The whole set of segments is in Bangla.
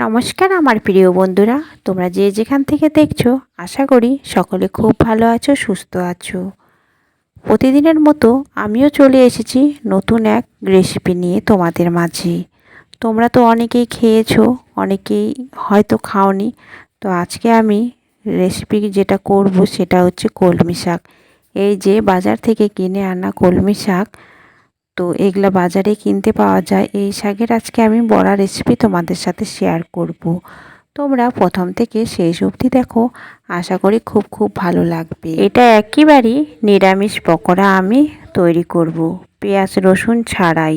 নমস্কার আমার প্রিয় বন্ধুরা, তোমরা যে যেখান থেকে দেখছ, আশা করি সকলে খুব ভালো আছো, সুস্থ আছো। প্রতিদিনের মতো আমিও চলে এসেছি নতুন এক রেসিপি নিয়ে তোমাদের মাঝে। তোমরা তো অনেকেই খেয়েছো, অনেকেই হয়তো খাওনি, তো আজকে আমি রেসিপি যেটা করব সেটা হচ্ছে কলমি শাক। এই যে বাজার থেকে কিনে আনা কলমি শাক তো এগুলা বাজারে কিনতে পাওয়া যায়। এই শাকের আজকে আমি বড়া রেসিপি তোমাদের সাথে শেয়ার করব। তোমরা প্রথম থেকে শেষ অবধি দেখো, আশা করি খুব খুব ভালো লাগবে। এটা একেবারেই নিরামিষ পকোড়া আমি তৈরি করব। পেঁয়াজ, রসুন ছাড়াই।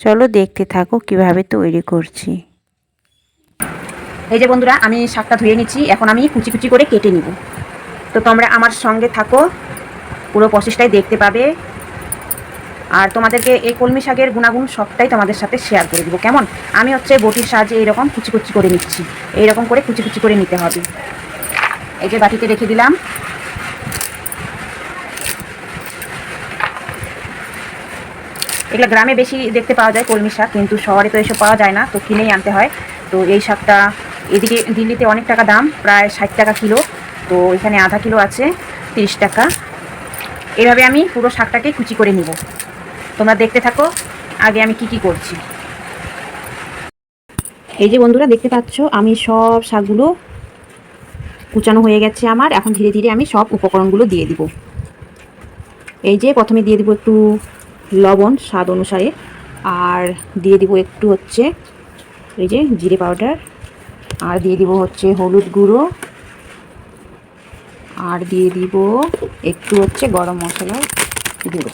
চলো দেখতে থাকো কীভাবে তৈরি করছি। এই যে বন্ধুরা, আমি শাকটা ধুয়ে নিচ্ছি। এখন আমি কুচি কুচি করে কেটে নিব। তো তোমরা আমার সঙ্গে থাকো। পুরো প্রসেসটাই দেখতে পাবে। আর তোমাদেরকে এই কলমি শাকের গুণাগুণ সবটাই তোমাদের সাথে শেয়ার করে দিব। কেমন? আমি হচ্ছে বটির সাহায্যে এইরকম কুচি কুচি করে নিচ্ছি। এইরকম করে কুচি কুচি করে নিতে হবে। এই যে বাটিতে রেখে দিলাম। এগুলো গ্রামে বেশি দেখতে পাওয়া যায় কলমি শাক, কিন্তু শহরে তো এসব পাওয়া যায় না, তো কিনেই আনতে হয়। তো এই শাকটা এদিকে দিল্লিতে অনেক টাকা দাম, প্রায় ষাট টাকা কিলো। তো এখানে আধা কিলো আছে, তিরিশ টাকা। এভাবে আমি পুরো শাকটাকে কুচি করে নিব। তোমরা দেখতে থাকো, আগে আমি কি কি করছি। এই যে বন্ধুরা, দেখতে পাচ্ছ, আমি সব শাকগুলো কুচানো হয়ে গেছে আমার। এখন ধীরে ধীরে আমি সব উপকরণগুলো দিয়ে দিব। এই যে প্রথমে দিয়ে দিব একটু লবণ স্বাদ অনুসারে, আর দিয়ে দিব একটু হচ্ছে এই যে জিরে পাউডার, আর দিয়ে দিব হচ্ছে হলুদ গুঁড়ো, আর দিয়ে দিব একটু হচ্ছে গরম মশলার গুঁড়ো।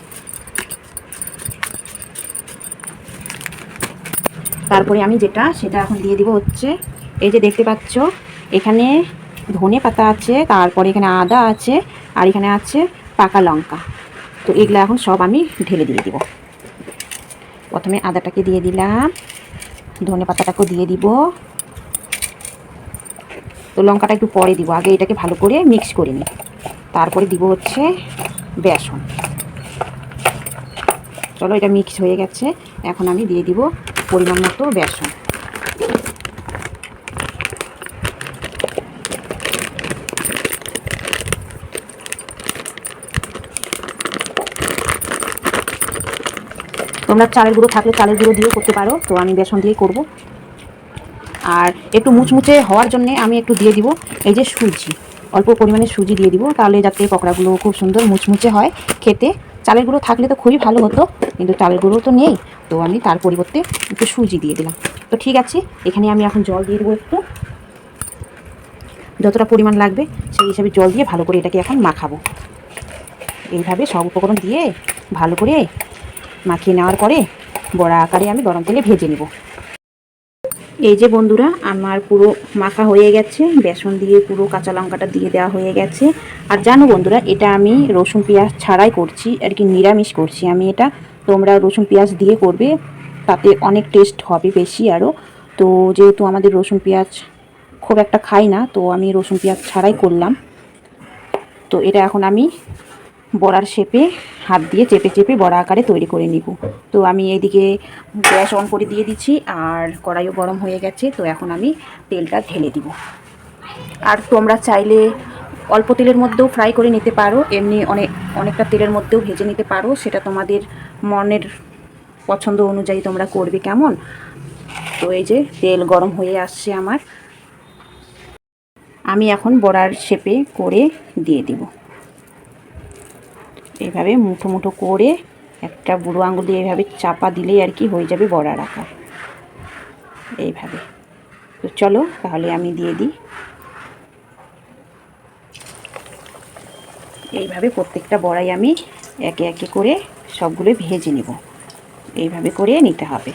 তারপরে আমি যেটা, সেটা এখন দিয়ে দিব হচ্ছে, এই যে দেখতে পাচ্ছ, এখানে ধনে পাতা আছে, তারপরে এখানে আদা আছে, আর এখানে আছে পাকা লঙ্কা। তো এগুলো এখন সব আমি ঢেলে দিয়ে দিব। প্রথমে আদাটাকে দিয়ে দিলাম, ধনে পাতাটাকেও দিয়ে দিব। তো লঙ্কাটা একটু পরে দিব, আগে এটাকে ভালো করে মিক্স করে নিই। তারপরে দিব হচ্ছে বেসন। চলো এটা মিক্স হয়ে গেছে, এখন আমি দিয়ে দিব পরিমাণ মতো বেসন। তোমরা চালের গুঁড়ো থাকলে চালের গুঁড়ো দিয়েও করতে পারো, তো আমি বেসন দিয়েই করব। আর একটু মুচমুচে হওয়ার জন্য আমি একটু দিয়ে দিব এই যে সুজি। অল্প পরিমাণে সুজি দিয়ে দিব, তাহলে যাতে পকোড়াগুলো খুব সুন্দর মুচমুচে হয় খেতে। চালের গুঁড়ো থাকলে তো খুবই ভালো হতো, কিন্তু চালের গুঁড়ো তো নেই। তো আমি তার পরিবর্তে একটু সুজি দিয়ে দিলাম। তো ঠিক আছে, এখানে আমি এখন জল দিয়ে দেবো একটু। যতটা পরিমাণ লাগবে, সেই হিসাবে জল দিয়ে ভালো করে এটাকে এখন মাখাবো। এইভাবে সব উপকরণ দিয়ে ভালো করে মাখিয়ে নেওয়ার পরে বড়া আকারে আমি গরম তেলে ভেজে নেব। এই যে বন্ধুরা, আমার পুরো মাখা হয়ে গেছে, বেসন দিয়ে পুরো কাঁচা লঙ্কাটা দিয়ে দেওয়া হয়ে গেছে। আর জানো বন্ধুরা, এটা আমি রসুন পেঁয়াজ ছাড়াই করছি, আর কি নিরামিষ করছি আমি এটা। তোমরা রসুন পেঁয়াজ দিয়ে করবে, তাতে অনেক টেস্ট হবে বেশি আরও তো যেহেতু আমাদের রসুন পেঁয়াজ খুব একটা খাই না, তো আমি রসুন পেঁয়াজ ছাড়াই করলাম। তো এটা এখন আমি বড়ার শেপে, হাত দিয়ে চেপে চেপে বড়া আকারে তৈরি করে নিব। তো আমি এইদিকে গ্যাস অন করে দিয়ে দিচ্ছি, আর কড়াইও গরম হয়ে গেছে, তো এখন আমি তেলটা ঢেলে দিব। আর তোমরা চাইলে অল্প তেলের মধ্যেও ফ্রাই করে নিতে পারো, এমনি অনেক অনেকটা তেলের মধ্যেও ভেজে নিতে পারো, সেটা তোমাদের মনের পছন্দ অনুযায়ী তোমরা করবে কেমন। তো এই যে তেল গরম হয়ে আসছে আমার। আমি এখন বড়ার শেপে করে দিয়ে দিব। এইভাবে মুঠো মুঠো করে একটা বুড়ো আঙুল দিয়ে এইভাবে চাপা দিলেই আর কি হয়ে যাবে বড়া রাখা। এইভাবে। তো চলো, তাহলে আমি দিয়ে দিই। এইভাবে প্রত্যেকটা বড়াই আমি একে একে করে সবগুলো ভেজে নেব। এইভাবে করে নিতে হবে।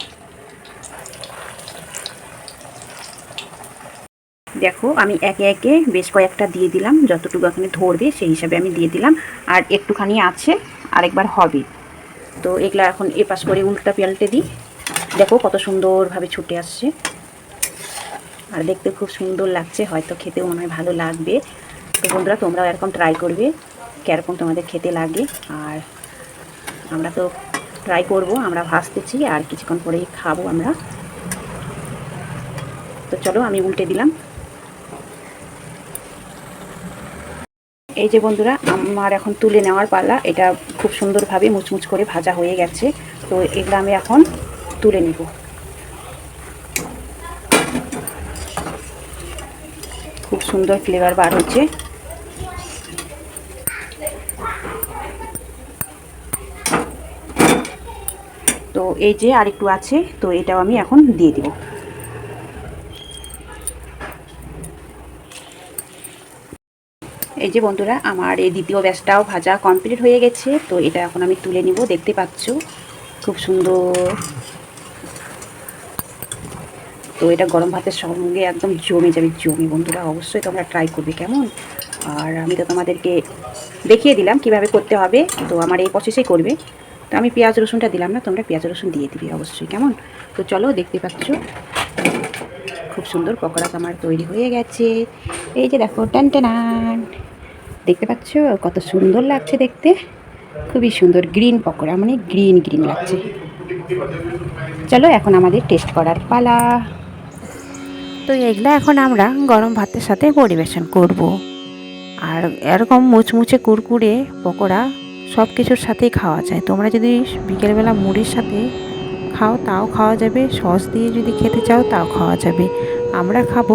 দেখো, আমি একে একে বেশ কয়েকটা দিয়ে দিলাম। যতটুকু এখানে ধরবে, সেই হিসাবে আমি দিয়ে দিলাম। আর একটুখানি আছে, আরেকবার হবে। তো এগুলা এখন এপাশ করে উল্টা পেল্টে দিই। দেখো কত সুন্দরভাবে ছুটে আসছে। আর দেখতে খুব সুন্দর লাগছে, হয়তো খেতেও মনে হয় ভালো লাগবে। তো বন্ধুরা, তোমরাও এরকম ট্রাই করবে, কীরকম তোমাদের খেতে লাগে। আর আমরা তো ট্রাই করব, আমরা ভাসতেছি আর কিছুক্ষণ পরেই খাব আমরা। তো চলো, আমি উল্টে দিলাম। এই যে বন্ধুরা, আমার এখন তুলে নেওয়ার পালা এটা খুব সুন্দরভাবে মুচমুচ করে ভাজা হয়ে গেছে। তো এগুলো আমি এখন তুলে নিব। খুব সুন্দর ফ্লেভার বার হচ্ছে। তো এই যে আরেকটু আছে, তো এটাও আমি এখন দিয়ে দিব। এই যে বন্ধুরা, আমার এই দ্বিতীয় ব্যাচটাও ভাজা কমপ্লিট হয়ে গেছে, তো এটা এখন আমি তুলে নিব, দেখতে পাচ্ছ? খুব সুন্দর। তো এটা গরম ভাতের সঙ্গে একদম জমে যাবে, জমি। বন্ধুরা, অবশ্যই তোমরা ট্রাই করবে, কেমন? আর আমি তো তোমাদেরকে দেখিয়ে দিলাম কীভাবে করতে হবে, তো আমার এই প্রসেসেই করবে। তো আমি পেঁয়াজ রসুনটা দিলাম না, তোমরা পেঁয়াজ রসুন দিয়ে দিবে, অবশ্যই, কেমন? তো চলো, দেখতে পাচ্ছ? খুব সুন্দর পকোড়া আমার তৈরি হয়ে গেছে। এই যে দেখো টান টান দেখতে পাচ্ছ? কত সুন্দর লাগছে দেখতে। খুবই সুন্দর গ্রিন পকোড়া মানে গ্রিন গ্রিন লাগছে। চলো এখন আমাদের টেস্ট করার পালা। তো এগুলো এখন আমরা গরম ভাতের সাথে পরিবেশন করব। আর এরকম মুচমুচে কুরকুরে পকোড়া সব কিছুর সাথেই খাওয়া যায়। তোমরা যদি বিকেলবেলা মুড়ির সাথে খাও, তাও খাওয়া যাবে। সস দিয়ে যদি খেতে চাও, তাও খাওয়া যাবে। আমরা খাব